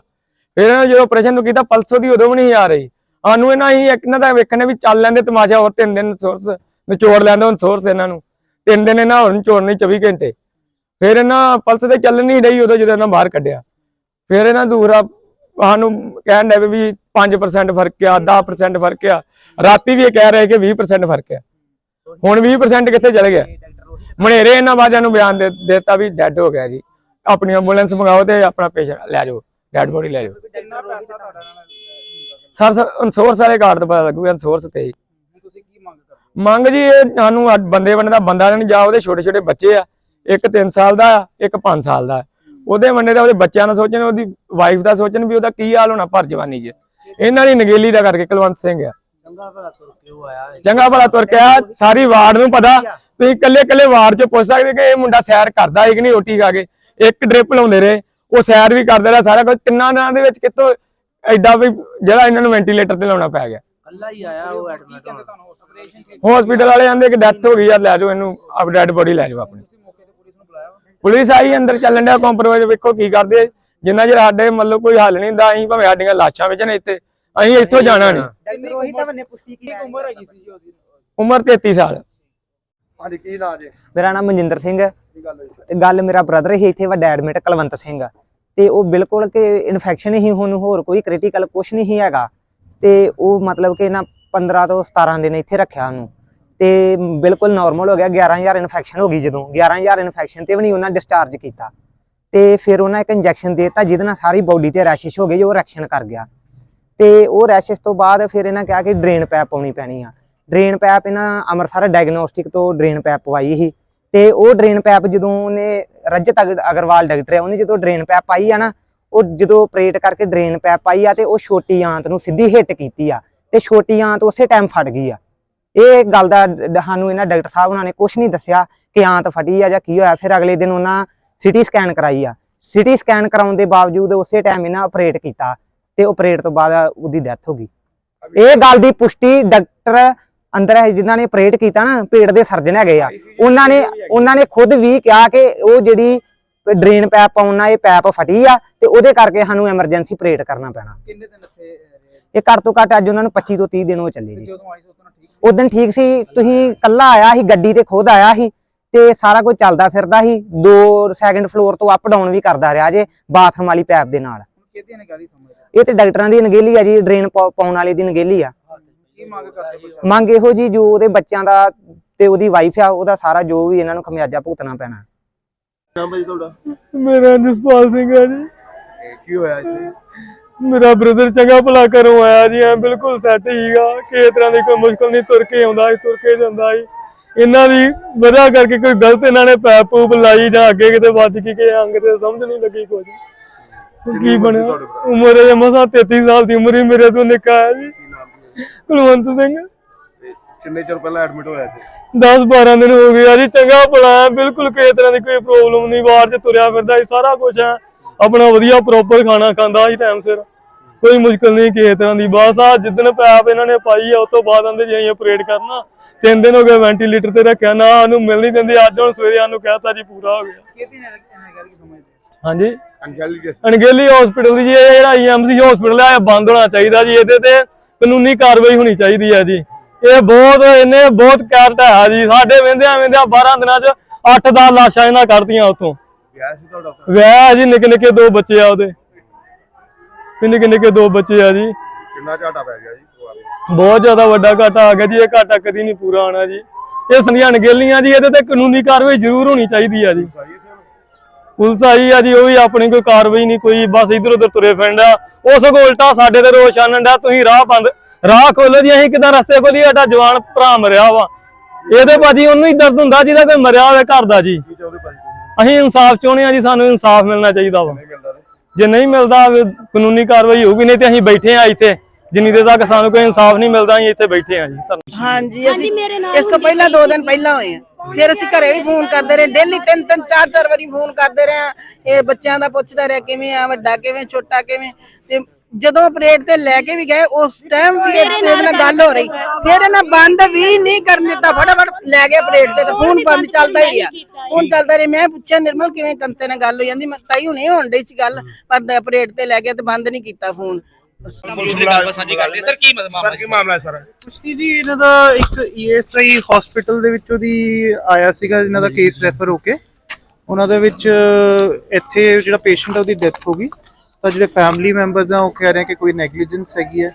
ਫਿਰ ਇਹਨਾਂ ਨੇ ਜਦੋਂ ਆਪਰੇਸ਼ਨ ਨੂੰ ਕੀਤਾ, ਪਲਸ ਉਹਦੀ ਉਦੋਂ ਵੀ ਨਹੀਂ ਆ ਰਹੀ। ਸਾਨੂੰ ਇਹਨਾਂ ਹੀ ਇਹਨਾਂ ਦਾ ਵੇਖਣੇ ਵੀ ਚੱਲ ਲੈਂਦੇ ਤਮਾਸ਼ਾ, ਹੋਰ ਤਿੰਨ ਦਿਨ ਸੋਰਸ ਨਿਚੋੜ ਲੈਂਦੇ ਹੁਣ ਸੋਰਸ ਇਹਨਾਂ ਨੂੰ। ਤਿੰਨ ਦਿਨ ਇਹਨਾਂ ਹੋਰ ਨਿਚੋੜਨੀ 24 ਘੰਟੇ। ਫਿਰ ਇਹਨਾਂ ਪਲਸ ਤੇ ਚੱਲ ਨਹੀਂ ਰਹੀ ਉਦੋਂ ਜਦੋਂ ਇਹਨਾਂ ਬਾਹਰ ਕੱਢਿਆ। ਫਿਰ ਇਹਨਾਂ ਦੂਸਰਾ ਸਾਨੂੰ ਕਹਿਣ ਡਿਆ ਵੀ 5% ਫ਼ਰਕ ਆ 10% ਫ਼ਰਕ ਆ। ਰਾਤੀ ਵੀ ਇਹ ਕਹਿ ਰਹੇ ਕਿ 20% ਫ਼ਰਕ ਆ। ਹੁਣ 20% ਕਿੱਥੇ ਚਲ ਗਿਆ? ਮਨੇਰੇ ਇਹਨਾਂ ਬਾਜਾਂ ਨੂੰ ਬਿਆਨ ਦੇ ਦਿੱਤਾ ਵੀ ਡੈੱਡ ਹੋ ਗਿਆ ਜੀ। ਆਪਣੀ ਐਂਬੂਲੈਂਸ ਮੰਗਾਓ ਤੇ ਆਪਣਾ ਪੇਸ਼ੈਂਟ ਲੈ ਜਾਓ ਡੈੱਡ ਬੋਡੀ ਲੈ ਜਾਓ। ਸਰ ਸਰ ਅਨਸੋਰਸ ਵਾਲੇ ਕਾਰਡ ਤੋਂ ਪਤਾ ਲੱਗੂਗਾ ਅਨਸੋਰਸ ਤੇ ਮੰਗ ਜੀ ਇਹ ਸਾਨੂੰ ਬੰਦੇ ਬੰਦੇ ਦਾ ਬੰਦਾ ਨਹੀਂ ਜਾ ਉਹਦੇ ਛੋਟੇ ਛੋਟੇ ਬੱਚੇ ਆ ਇੱਕ 3 ਸਾਲ ਦਾ ਇੱਕ 5 ਸਾਲ ਦਾ। ਉਹਦੇ ਬੰਦੇ ਦਾ ਉਹਦੇ ਬੱਚਿਆਂ ਦਾ ਸੋਚਣ ਉਹਦੀ ਵਾਈਫ ਦਾ ਸੋਚਣ ਵੀ ਉਹਦਾ ਕੀ ਹਾਲ ਹੋਣਾ ਭਰ ਜਵਾਨੀ 'ਚ। ਇਹਨਾਂ ਦੀ ਨਗੇਲੀ ਦਾ ਕਰਕੇ ਕੁਲਵੰਤ ਸਿੰਘ ਆ। ਚੰਗਾ ਭਲਾ ਤੁਰ ਕੇ ਆਇਆ ਸਾਰੀ ਵਾਰਡ ਨੂੰ ਪਤਾ। ਤੁਸੀਂ ਇਕੱਲੇ ਇਕੱਲੇ ਵਾਰਡ 'ਚ ਪੁੱਛ ਸਕਦੇ ਕਿ ਇਹ ਮੁੰਡਾ ਸੈਰ ਕਰਦਾ ਹੈ ਕਿ ਨਹੀਂ ਰੋਟੀ ਖਾ ਕੇ? ਇੱਕ ਡ੍ਰਿਪ ਲਾਉਂਦੇ ਰਹੇ ਉਹ ਸੈਰ ਵੀ ਕਰਦੇ ਰਿਹਾ ਸਾਰਾ ਕੁਝ ਤਿੰਨਾਂ ਦਿਨਾਂ ਦੇ ਵਿੱਚ ਕਿੱਥੋਂ ਐਡਾ ਵੀ ਜਿਹੜਾ ਇਹਨਾਂ ਨੂੰ ਵੈਂਟੀਲੇਟਰ ਤੇ ਲਾਉਣਾ ਪੈ ਗਿਆ। ਕੱਲਾ ਹੀ ਆਇਆ ਉਹ ਐਡਮਿਟ ਹਸਪੀਟਲ ਵਾਲੇ ਕਹਿੰਦੇ ਕਿ ਡੈਥ ਹੋ ਗਈ ਯਾਰ ਲੈ ਜਾਓ ਇਹਨੂੰ ਆਪ ਡੈਡ ਬੋਡੀ ਲੈ ਜਾਓ ਆਪਣੀ। ਪੁਲਿਸ ਆਈ ਅੰਦਰ ਚੱਲਣ ਡਿਆ ਕੰਪਰੋਮਾਈਜ਼ ਵੇਖੋ ਕੀ ਕਰਦੇ। ਜਿੰਨਾ ਚਿਰ ਸਾਡੇ ਮਤਲਬ ਕੋਈ ਹੱਲ ਨਹੀਂ ਹੁੰਦਾ ਅਸੀਂ ਭਾਵੇਂ ਸਾਡੀਆਂ ਲਾਸ਼ਾਂ ਵਿੱਚ ਨੇ ਇੱਥੇ ਅਸੀਂ ਇੱਥੋਂ ਜਾਣਾ ਨਹੀਂ। ਰੋਹਿਤ ਨੇ ਪੁਸ਼ਟੀ ਕੀਤੀ ਉਮਰ ਹੈਗੀ ਸੀ ਜੀ ਉਹਦੀ? ਉਮਰ 33 ਸਾਲ। ਹਾਂਜੀ ਕੀ ਨਾਂ ਜੇ? ਮੇਰਾ ਨਾਮ ਮਨਜਿੰਦਰ ਸਿੰਘ ਹੈ। ਗੱਲ ਹੋਈ? ਤੇ ਗੱਲ ਮੇਰਾ ਬ੍ਰਦਰ ਹੀ ਇੱਥੇ ਵੱਡਾ ਐਡਮਿਟ ਕੁਲਵੰਤ ਸਿੰਘ ਤੇ ਉਹ ਬਿਲਕੁਲ ਕਿ ਇਨਫੈਕਸ਼ਨ ਹੀ ਹੁਣ ਹੋਰ ਕੋਈ ਕ੍ਰਿਟੀਕਲ ਕੁਝ ਨਹੀਂ ਹੈਗਾ। ਤੇ ਉਹ ਮਤਲਬ ਕਿ ਇਹਨਾਂ 15 ਤੋਂ 17 ਦਿਨ ਇੱਥੇ ਰੱਖਿਆ ਉਹਨੂੰ। ਤੇ ਬਿਲਕੁਲ ਨਾਰਮਲ ਹੋ ਗਿਆ 11000 ਇਨਫੈਕਸ਼ਨ ਹੋ ਗਈ ਜਦੋਂ। 11000 ਇਨਫੈਕਸ਼ਨ ਤੇ ਵੀ ਨਹੀਂ ਉਹਨਾਂ ਡਿਸਚਾਰਜ ਕੀਤਾ। ਤੇ ਫਿਰ ਉਹਨਾਂ ਇੱਕ ਇੰਜੈਕਸ਼ਨ ਦਿੱਤਾ, ਜਿਹਦੇ ਨਾਲ ਸਾਰੀ ਬਾਡੀ ਤੇ ਰੈਸ਼ਿਸ਼ ਹੋ ਗਈ ਜੋ ਰੈਕਸ਼ਨ ਕਰ ਗਿਆ। ਤੇ ਉਹ ਰੈਸ਼ਿਸ਼ ਤੋਂ ਬਾਅਦ ਫਿਰ ਇਹਨਾਂ ਕਿਹਾ ਕਿ ਡਰੇਨ ਪੈਪ ਪਾਉਣੀ ਪੈਣੀ ਆ। ਡਰੇਨ ਪੈਪ ਇਹਨਾਂ ਅੰਮ੍ਰਿਤਸਰ ਡਾਇਗਨੋਸਟਿਕ ਤੋਂ ਡਰੇਨ ਪੈਪ ਪਵਾਈ ਸੀ। ਤੇ ਉਹ ਡਰੇਨ ਪੈਪ ਜਦੋਂ ਉਹਨੇ ਰਜਤ ਅਗ- ਅਗਰਵਾਲ ਡਾਕਟਰ ਹੈ ਉਹਨੇ ਜਦੋਂ ਡਰੇਨ ਪੈਪ ਪਾਈ ਆ ਨਾ, ਉਹ ਜਦੋਂ ਆਪਰੇਟ ਕਰਕੇ ਡਰੇਨ ਪੈਪ ਪਾਈ ਆ ਤੇ ਉਹ ਛੋਟੀ ਆਂਤ ਨੂੰ ਸਿੱਧੀ ਹਿੱਟ ਕੀਤੀ ਆ। ਤੇ ਛੋਟੀ ਆਂਤ ਉਸੇ ਟਾਈਮ ਫਟ ਗਈ ਆ। ਇਹ ਗੱਲ ਦਾ ਸਾਨੂੰ ਇਹਨਾਂ ਡਾਕਟਰ ਸਾਹਿਬ ਉਹਨਾਂ ਨੇ ਕੁਝ ਨਹੀਂ ਦੱਸਿਆ ਕਿ ਆਂਤ ਫਟੀ ਆ ਜਾਂ ਕੀ ਹੋਇਆ। ਫਿਰ ਅਗਲੇ ਦਿਨ ਉਹਨਾਂ ਸਿਟੀ ਸਕੈਨ ਕਰਾਈ ਆ। ਸਿਟੀ ਸਕੈਨ ਕਰਾਉਣ ਦੇ ਬਾਵਜੂਦ ਉਸੇ ਟਾਈਮ ਇਹਨਾਂ ਆਪਰੇਟ ਕੀਤਾ ਤੇ ਆਪਰੇਟ ਤੋਂ ਬਾਅਦ ਉਹਦੀ ਡੈਥ ਹੋ ਗਈ। ਇਹ ਗੱਲ ਦੀ ਪੁਸ਼ਟੀ ਡਾਕਟਰ ਅੰਦਰ ਹੈ ਜਿਨ੍ਹਾਂ ਨੇ ਆਪਰੇਟ ਕੀਤਾ ਨਾ ਪੇਟ ਦੇ ਸਰਜਨ ਹੈਗੇ ਆ। ਉਹਨਾਂ ਨੇ ਉਹਨਾਂ ਨੇ ਖੁਦ ਵੀ ਕਿਹਾ ਕਿ ਉਹ ਜਿਹੜੀ ਡਰੇਨ ਪੈਪ ਪਾਉਣ ਇਹ ਪੈਪ ਫਟੀ ਆ ਤੇ ਉਹਦੇ ਕਰਕੇ ਸਾਨੂੰ ਐਮਰਜੈਂਸੀ ਆਪਰੇਟ ਕਰਨਾ ਪੈਣਾ। ਕਿੰਨੇ ਦਿਨ ਇੱਥੇ ਰਹੇ? ਇਹ ਘੱਟ ਤੋਂ ਘੱਟ ਅੱਜ ਉਹਨਾਂ ਨੂੰ 25 ਤੋਂ 30 ਦਿਨ ਹੋ ਚੱਲੇ ਜੀ। ਜਦੋਂ ਆਈ ਸੀ ਉਦੋਂ ਠੀਕ ਸੀ? ਠੀਕ ਤੁਸੀਂ ਕੱਲਾ ਆਇਆ ਸੀ ਗੱਡੀ ਤੇ ਖੁਦ ਆਇਆ ਸੀ ਤੇ ਸਾਰਾ ਕੁਝ ਚੱਲਦਾ ਫਿਰਦਾ ਸੀ ਦੋ ਸੈਕੰਡ ਫਲੋਰ ਤੋਂ ਅਪ ਡਾਊਨ ਵੀ ਕਰਦਾ ਰਿਹਾ ਜੇ ਬਾਥਰੂਮ ਵਾਲੀ ਪੈਪ ਦੇ ਨਾਲ। ਕਿਹਦੀ ਸਮਝਦਾ ਇਹ ਤੇ ਡਾਕਟਰਾਂ ਦੀ ਨਗੇਲੀ ਆ ਜੀ ਡਰੇਨ ਪਾਉਣ ਵਾਲੇ ਦੀ ਨਗੇਲੀ ਆ। ਕੀ ਮੰਗ ਕਰਦੇ ਮੰਗ ਇਹੋ ਜੀ ਜੋ ਉਹਦੇ ਬੱਚਿਆਂ ਦਾ ਤੇ ਉਹਦੀ ਵਾਈਫ ਆ ਉਹਦਾ ਸਾਰਾ ਜੋ ਵੀ ਇਹਨਾਂ ਨੂੰ ਖਮਿਆਜਾ ਭੁਗਤਣਾ ਪੈਣਾ। ਨਾਮ ਭਾਈ ਤੁਹਾਡਾ? ਮੇਰਾ ਜਸਪਾਲ ਸਿੰਘ ਆ ਜੀ। ਕੀ ਹੋਇਆ ਇੱਥੇ? ਮੇਰਾ ਬ੍ਰਦਰ ਚੰਗਾ ਭਲਾ ਘਰੋਂ ਆਇਆ ਜੀ ਐ ਬਿਲਕੁਲ ਸੈੱਟ ਹੀਗਾ ਕਿਸੇ ਤਰ੍ਹਾਂ ਦੀ ਕੋਈ ਮੁਸ਼ਕਲ ਨਹੀਂ ਤੁਰ ਕੇ ਆਉਂਦਾ ਸੀ ਤੁਰ ਕੇ ਜਾਂਦਾ ਸੀ। ਇਹਨਾਂ ਦੀ ਵਜ੍ਹਾ ਕਰਕੇ ਕੋਈ ਗਲਤ ਇਹਨਾਂ ਨੇ ਪੈਪ ਪੂਪ ਲਾਈ ਜਾਂ ਅੱਗੇ ਕਿਤੇ ਵੱਜ ਕੇ ਕਿ ਅੰਗ ਤੇ ਸਮਝ ਨਹੀਂ ਲੱਗੀ ਕੁਝ ਕੀ ਬਣਿਆ? ਉਮਰ ਹੈ ਮਸਾ 33 ਸਾਲ ਦੀ ਉਮਰ ਹੀ ਮੇਰੇ ਤੋਂ ਨਿੱਕਾ ਹੈ ਜੀ। ਕੁਲਵੰਤ ਸਿੰਘ। ਕਿੰਨੇ ਚਿਰ ਪਹਿਲਾਂ ਐਡਮਿਟ ਹੋਇਆ ਸੀ 10 12 ਦਿਨ ਹੋ ਗਏ ਆ ਜੀ ਚੰਗਾ ਭਲਾ ਹੈ, ਬਿਲਕੁਲ ਕਿਸੇ ਤਰ੍ਹਾਂ ਦੀ ਕੋਈ ਪ੍ਰੋਬਲਮ ਨਹੀਂ ਬਾਹਰ ਚ ਤੁਰਿਆ ਫਿਰਦਾ ਸੀ ਸਾਰਾ ਕੁਝ ਹੈ। ਆਪਣਾ ਵਧੀਆ ਪ੍ਰੋਪਰ ਖਾਣਾ ਖਾਂਦਾ ਸੀ ਟਾਈਮ ਸਿਰ। ਕੋਈ ਮੁਸ਼ਕਲ ਨਹੀਂ ਕਿਸੇ ਤਰ੍ਹਾਂ ਦੀ। ਬਸ ਆ ਜਿੱਦਣ ਪੈਪ ਇਹਨਾਂ ਨੇ ਪਾਈ ਆ ਉਸ ਤੋਂ ਬਾਅਦ ਆਂਦੇ ਜੀ ਅਸੀਂ ਆਪਰੇਟ ਕਰਨਾ। ਤਿੰਨ ਦਿਨ ਹੋ ਗਏ ਵੈਂਟੀਲੇਟਰ ਤੇ ਰੱਖਿਆ ਨਾ ਉਹਨੂੰ ਮਿਲ ਨਹੀਂ ਦਿੰਦੇ। ਅੱਜ ਹੁਣ ਸਵੇਰੇ ਸਾਨੂੰ ਕਹਿਤਾ ਜੀ ਪੂਰਾ ਹੋ ਗਿਆ। ਕਿਹਦੀ ਨਾਲ ਇਹਨਾਂ ਗੱਲ ਕੀ ਸਮਝਦੇ ਹਾਂਜੀ? ਅੰਜਲੀ ਦੇ ਅਣਗੇਲੀ ਹਸਪੀਟਲ ਦੀ ਜੀ ਇਹ ਜਿਹੜਾ ਈਐਮਸੀ ਹਸਪੀਟਲ ਹੈ ਇਹ ਬੰਦ ਹੋਣਾ ਚਾਹੀਦਾ ਜੀ। ਇਹਦੇ ਤੇ ਕਾਨੂੰਨੀ ਕਾਰਵਾਈ ਹੋਣੀ ਚਾਹੀਦੀ ਹੈ ਜੀ। ਇਹ ਬਹੁਤ ਇਹਨੇ ਬਹੁਤ ਕਹਿਰ ਢਾਇਆ ਜੀ। ਸਾਡੇ ਵਹਿੰਦਿਆਂ ਵਹਿੰਦਿਆਂ 12 ਦਿਨਾਂ 'ਚ 8-10 ਲਾਸ਼ਾਂ ਇਹਨਾਂ ਕੱਢਤੀਆਂ ਉਤੋਂ ਵਿਆਹ ਸੀ ਤੁਹਾਡਾ ਵਿਆਹ ਹੈ ਜੀ ਨਿੱਕੇ ਨਿੱਕੇ ਦੋ ਬੱਚੇ ਆ ਉਹਦੇ। ਨਿੱਕੇ ਨਿੱਕੇ ਦੋ ਬੱਚੇ ਆ ਜੀ। ਕਿੰਨਾ ਝਾਟਾ ਪੈ ਗਿਆ ਜੀ? ਬਹੁਤ ਜ਼ਿਆਦਾ ਵੱਡਾ ਘਾਟਾ ਆ ਗਿਆ ਜੀ। ਇਹ ਘਾਟਾ ਕਦੀ ਨਹੀਂ ਪੂਰਾ ਹੋਣਾ ਜੀ। ਇਹ ਸੰਧੀਆਂ ਅਣਗਹਿਲੀਆਂ ਜੀ ਇਹਦੇ ਤੇ ਕਾਨੂੰਨੀ ਕਾਰਵਾਈ ਜ਼ਰੂਰ ਹੋਣੀ ਚਾਹੀਦੀ ਆ ਜੀ? ਪੁਲਿਸ ਆਈ ਆ ਜੀ ਉਹ ਵੀ ਆਪਣੀ ਕੋਈ ਕਾਰਵਾਈ ਨਹੀਂ ਕੋਈ ਬਸ ਇਧਰ ਉਧਰ ਤੁਰੇ ਫਿਰਦਾ ਉਸ ਕੋ ਉਲਟਾ ਸਾਡੇ ਤੇ ਰੋਸ਼ ਆਨਣ ਡਿਆ ਤੁਸੀਂ ਰਾਹ ਬੰਦ ਰਾਹ ਖੋਲੋ ਜੀ ਅਸੀਂ ਕਿਦਾਂ ਰਸਤੇ ਖੋਲੀ ਸਾਡਾ ਜਵਾਨ ਭਰਾ ਮਰਿਆ ਵਾ। ਇਹਦੇ ਭਾਜੀ ਉਹਨੂੰ ਹੀ ਦਰਦ ਹੁੰਦਾ ਜਿਹਦਾ ਕੋਈ ਮਰਿਆ ਹੋਵੇ ਘਰ ਦਾ ਜੀ। ਅਸੀਂ ਇਨਸਾਫ ਚਾਹੁੰਦੇ ਆ ਜੀ ਸਾਨੂੰ ਇਨਸਾਫ ਮਿਲਣਾ ਚਾਹੀਦਾ ਵਾ। ਨਹੀਂ ਮਿਲਦਾ ਤੇ ਜੇ ਨਹੀਂ ਮਿਲਦਾ ਵੀ ਕਾਨੂੰਨੀ ਕਾਰਵਾਈ ਹੋਊਗੀ ਨਹੀਂ ਤੇ ਅਸੀਂ ਬੈਠੇ ਆ ਇੱਥੇ। ਜਿੰਨੀ ਦੇਰ ਤੱਕ ਸਾਨੂੰ ਕੋਈ ਇਨਸਾਫ ਨਹੀਂ ਮਿਲਦਾ ਅਸੀਂ ਇੱਥੇ ਬੈਠੇ ਆ ਜੀ। ਹਾਂਜੀ ਅਸੀਂ ਇਸ ਤੋਂ ਪਹਿਲਾਂ 2 ਦਿਨ ਪਹਿਲਾਂ ਹੋਏ ਆ। ਫਿਰ ਅਸੀਂ ਘਰੇ ਵੀ ਫੋਨ ਕਰਦੇ ਰਹੇ ਡੇਲੀ ਤਿੰਨ ਤਿੰਨ ਚਾਰ ਚਾਰ ਵਾਰੀ ਫੋਨ ਕਰਦੇ ਰਹੇ ਆ। ਇਹ ਬੱਚਿਆਂ ਦਾ ਪੁੱਛਦਾ ਰਿਹਾ ਕਿਵੇਂ ਆ ਵੱਡਾ ਕਿਵੇਂ ਛੋਟਾ ਕਿਵੇਂ? ਤੇ ਜਦੋਂ ਆਪਰੇਟ ਤੇ ਲੈ ਕੇ ਵੀ ਗਏ ਉਸ ਟਾਈਮ ਵੀ ਇਹ- ਇਹਦੇ ਨਾਲ ਗੱਲ ਹੋ ਰਹੀ। ਫਿਰ ਇਹਨਾਂ ਬੰਦ ਵੀ ਨਹੀਂ ਕਰਨ ਦਿੱਤਾ ਫਟਾਫਟ ਲੈ ਗਏ ਆਪਰੇਟ ਤੇ ਤੇ ਫੋਨ ਬੰਦ ਚੱਲਦਾ ਹੀ ਰਿਹਾ। ਫੋਨ ਚੱਲਦਾ ਰਿਹਾ। ਮੈਂ ਪੁੱਛਿਆ ਨਿਰਮਲ ਕਿਵੇਂ ਕੰਤੇ ਨਾਲ ਗੱਲ ਹੋ ਜਾਂਦੀ ਮੈਂ ਤਾਈ ਹੁਣੇ ਹੋਣ ਡਈ ਸੀ ਗੱਲ ਪਰ ਆਪਰੇਟ ਤੇ ਲੈ ਗਿਆ ਤੇ ਬੰਦ ਨਹੀਂ ਕੀਤਾ ਫੋਨ। ਸਰ ਕੀ ਮਾਮਲਾ ਹੈ ਸਰ? ਕੁਛ ਨਹੀਂ ਜੀ ਇਹਨਾਂ ਦਾ ਇੱਕ ਈਐਸਆਈ ਹਸਪੀਟਲ ਦੇ ਵਿੱਚੋਂ ਦੀ ਆਇਆ ਸੀਗਾ ਇਹਨਾਂ ਦਾ ਕੇਸ ਰੈਫਰ ਹੋ ਕੇ। ਉਹਨਾਂ ਦੇ ਵਿੱਚ ਇੱਥੇ ਜਿਹੜਾ ਪੇਸ਼ੈਂਟ ਉਹਦੀ ਡੈਥ ਹੋ ਗਈ। ਤਾਂ ਜਿਹੜੇ ਫੈਮਿਲੀ ਮੈਂਬਰਸ ਆ ਉਹ ਕਹਿ ਰਹੇ ਕਿ ਕੋਈ ਨੈਗਲੀਜੈਂਸ ਹੈਗੀ ਹੈ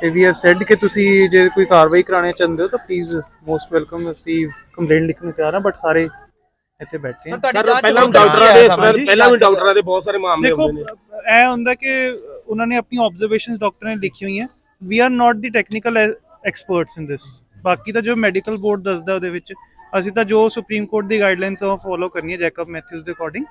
ਤੇ ਵੀ ਹੈਵ ਸੈਡ ਕਿ ਤੁਸੀਂ ਜੇ ਕੋਈ ਕਾਰਵਾਈ ਕਰਾਉਣੀ ਚਾਹੁੰਦੇ ਹੋ ਤਾਂ ਪਲੀਜ਼ ਮੋਸਟ ਵੈਲਕਮ ਅਸੀਂ ਕੰਪਲੇਂਟ ਲਿਖਣ ਨੂੰ ਤਿਆਰ ਹਾਂ ਬਟ ਸਾਰੇ ਇੱਥੇ ਬੈਠੇ ਹਾਂ ਸਰ ਪਹਿਲਾਂ ਵੀ ਡਾਕਟਰਾਂ ਦੇ ਪਹਿਲਾਂ ਵੀ ਡਾਕਟਰਾਂ ਦੇ ਬਹੁਤ ਸਾਰੇ ਮਾਮਲੇ ਦੇਖੋ ਹੁੰਦੇ ਨੇ। ਇਹ ਹੁੰਦਾ ਕਿ ਉਹਨਾਂ ਨੇ ਆਪਣੀ ਆਬਜ਼ਰਵੇਸ਼ਨਸ ਡਾਕਟਰ ਨੇ ਲਿਖੀ ਹੋਈਆਂ। We are not the technical experts in this ਬਾਕੀ ਤਾਂ ਜੋ ਮੈਡੀਕਲ ਬੋਰਡ ਦੱਸਦਾ ਉਹਦੇ ਵਿੱਚ ਅਸੀਂ ਤਾਂ ਜੋ ਸੁਪਰੀਮ ਕੋਰਟ ਦੀ ਗਾਈਡਲਾਈਨਸ ਉਹ ਫੋਲੋ ਕਰਨੀ ਹੈ ਜੈਕਬ ਮੈਥਿਊਜ਼ ਦੇ ਅਕੋਰਡਿੰਗ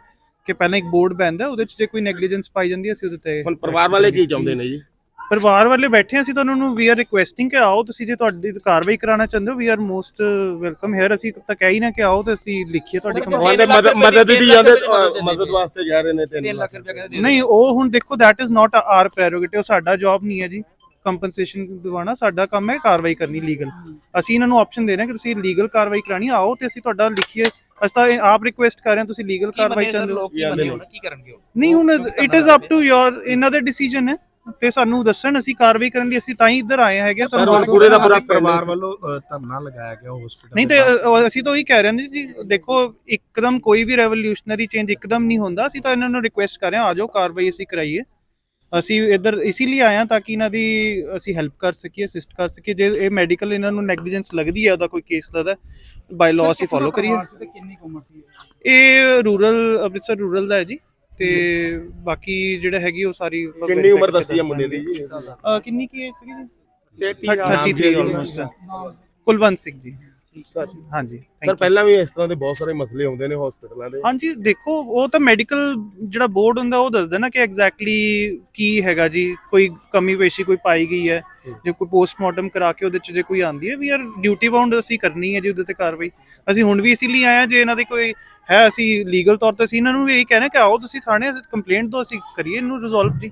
ਕਿ ਪਹਿਲਾਂ ਇੱਕ ਬੋਰਡ ਬੈਂਦਾ ਉਹਦੇ ਚ ਜੇ ਕੋਈ ਨੈਗਲੀਜੈਂਸ ਪਾਈ ਜਾਂਦੀ ਹੈ ਅਸੀਂ ਉਹਦੇ ਤੇ ਹੁਣ ਪਰਿਵਾਰ ਵਾਲੇ ਕੀ ਚਾਹੁੰਦੇ ਨੇ ਜੀ? ਪਰਿਵਾਰ ਵਾਲੇ ਬੈਠੇ ਹਾਂ, ਅਸੀਂ ਤਾਂ ਉਹਨਾਂ ਨੂੰ ਵੀ ਆਰ ਰਿਕੁਐਸਟਿੰਗ ਕਿ ਆਓ ਤੁਸੀਂ ਜੇ ਤੁਹਾਡੀ ਕਾਰਵਾਈ ਕਰਾਉਣਾ ਚਾਹੁੰਦੇ ਹੋ we are most welcome here ਅਸੀਂ ਤਾਂ ਕਹਿ ਹੀ ਨਾ ਕਿ ਆਓ ਤੇ ਅਸੀਂ ਲਿਖੀਏ ਤੁਹਾਡੀ। ਉਹਦੇ ਮਦਦ ਮਦਦ ਦੀ ਜਾਂਦੇ ਮਦਦ ਵਾਸਤੇ ਜਾ ਰਹੇ ਨੇ 3 ਲੱਖ ਨਹੀਂ ਉਹ ਹੁਣ ਦੇਖੋ that is not our prerogative ਸਾਡਾ ਜੌਬ ਨਹੀਂ ਹੈ ਜੀ। ਕੰਪਨਸੇਸ਼ਨ ਦਿਵਾਉਣਾ ਸਾਡਾ ਕੰਮ ਹੈ ਕਾਰਵਾਈ ਕਰਨੀ ਲੀਗਲ ਅਸੀਂ ਇਹਨਾਂ ਨੂੰ ਆਪਸ਼ਨ ਦੇ ਰਹੇ ਹਾਂ ਕਿ ਤੁਸੀਂ ਲੀਗਲ ਕਾਰਵਾਈ ਕਰਾਣੀ ਆਓ ਤੇ ਅਸੀਂ ਤੁਹਾਡਾ ਲਿਖੀਏ ਅਸੀਂ ਤਾਂ ਇਹ ਆਪ ਰਿਕੁਐਸਟ ਕਰ ਰਹੇ ਹਾਂ ਤੁਸੀਂ ਲੀਗਲ ਕਾਰਵਾਈ ਚਾਹੁੰਦੇ ਹੋ। ਨਹੀਂ। ਹੁਣ? It is up to your ਇਹਨਾਂ ਦੇ ਡਿਸੀਜਨ ਹੈ। ਤੇ ਸਾਨੂੰ ਦੱਸਣ ਅਸੀਂ ਕਾਰਵਾਈ ਕਰਨ ਲਈ ਅਸੀਂ ਤਾਂ ਹੀ ਇੱਧਰ ਆਏ ਹੈਗੇ ਸਰ ਹੁਣ ਪੂਰੇ ਦਾ ਪੂਰਾ ਪਰਿਵਾਰ ਵੱਲੋਂ ਧਰਨਾ ਲਗਾਇਆ ਗਿਆ ਹਸਪੀਟਲ ਨਹੀਂ ਤੇ ਅਸੀਂ ਤਾਂ ਉਹੀ ਕਹਿ ਰਹੇ ਨੇ ਜੀ ਦੇਖੋ ਇੱਕਦਮ ਕੋਈ ਵੀ ਰੈਵੋਲੂਸ਼ਨਰੀ ਚੇਂਜ ਇੱਕਦਮ ਨਹੀਂ ਹੁੰਦਾ। ਅਸੀਂ ਤਾਂ ਇਹਨਾਂ ਨੂੰ ਰਿਕੁਐਸਟ ਕਰ ਰਹੇ ਹਾਂ ਆ ਜਾਓ ਕਾਰਵਾਈ ਅਸੀਂ ਕਰਾਈਏ। ਅਸੀਂ ਇੱਧਰ ਇਸੇ ਲਈ ਆਏ ਹਾਂ ਤਾਂ ਕਿ ਇਹਨਾਂ ਦੀ ਅਸੀਂ ਹੈਲਪ ਕਰ ਸਕੀਏ ਅਸਿਸਟ ਕਰ ਸਕੀਏ। ਜੇ ਇਹ ਮੈਡੀਕਲ ਇਹਨਾਂ ਨੂੰ ਨੈਗਲੀਜੈਂਸ ਲੱਗਦੀ ਹੈ ਉਹਦਾ ਕੋਈ ਕੇਸ ਲੱਗਦਾ ਬਾਈ ਲਾਅ ਅਸੀਂ ਫੋਲੋ ਕਰੀਏ। ਤੇ ਕਿੰਨੀ ਕੁ ਉਮਰ ਸੀ ਇਹ? ਰੂਰਲ ਅੰਮ੍ਰਿਤਸਰ ਰੂਰਲ ਦਾ ਹੈ ਜੀ। ਤੇ ਬਾਕੀ ਜਿਹੜਾ ਹੈਗੀ ਉਹ ਸਾਰੀ ਕਿੰਨੀ ਉਮਰ ਦੱਸੀ ਹੈ ਮੁੰਡੇ ਦੀ ਜੀ? ਕਿੰਨੀ ਕੀ ਏਜ ਸੀਗੀ ਜੀ? ਨਾਮ 33 ਕੀ ਹੈ ਆਲਮੋਸਟ ਕੁਲਵੰਤ ਸਿੰਘ ਜੀ। ਸਰ ਹਾਂਜੀ ਸਰ. ਪਹਿਲਾਂ ਵੀ ਇਸ ਤਰ੍ਹਾਂ ਦੇ ਬਹੁਤ ਸਾਰੇ ਮਸਲੇ ਆਉਂਦੇ ਨੇ ਹਸਪੀਟਲਾਂ ਦੇ। ਹਾਂਜੀ ਦੇਖੋ ਉਹ ਤਾਂ ਮੈਡੀਕਲ ਜਿਹੜਾ ਬੋਰਡ ਹੁੰਦਾ ਉਹ ਦੱਸਦਾ ਨਾ ਕਿ ਐਗਜ਼ੈਕਟਲੀ ਕੀ ਹੈਗਾ ਜੀ ਕੋਈ ਕਮੀ ਪੇਸ਼ੀ ਕੋਈ ਪਾਈ ਗਈ ਹੈ। ਜੇ ਕੋਈ ਪੋਸਟਮਾਰਟਮ ਕਰਾ ਕੇ ਉਹਦੇ ਚ ਜੇ ਕੋਈ ਆਂਦੀ ਹੈ ਵੀ ਯਾਰ ਡਿਊਟੀ ਬਾਉਂਡ ਅਸੀਂ ਕਰਨੀ ਹੈ ਜੀ ਉਹਦੇ ਤੇ ਕਾਰਵਾਈ। ਅਸੀਂ ਹੁਣ ਵੀ ਇਸੇ ਲਈ ਆਏ ਹਾਂ ਜੇ ਇਹਨਾਂ ਦੀ ਕੋਈ ਹੈ ਅਸੀਂ ਲੀਗਲ ਤੌਰ ਤੇ ਅਸੀਂ ਇਹਨਾਂ ਨੂੰ ਵੀ ਇਹੀ ਕਹਿੰਦੇ ਕਿ ਆਓ ਤੁਸੀਂ ਥਾਣੇ ਕੰਪਲੇਂਟ ਦਿਓ ਅਸੀਂ ਕਰੀਏ ਇਹਨੂੰ ਰਿਜ਼ੋਲਵ ਜੀ।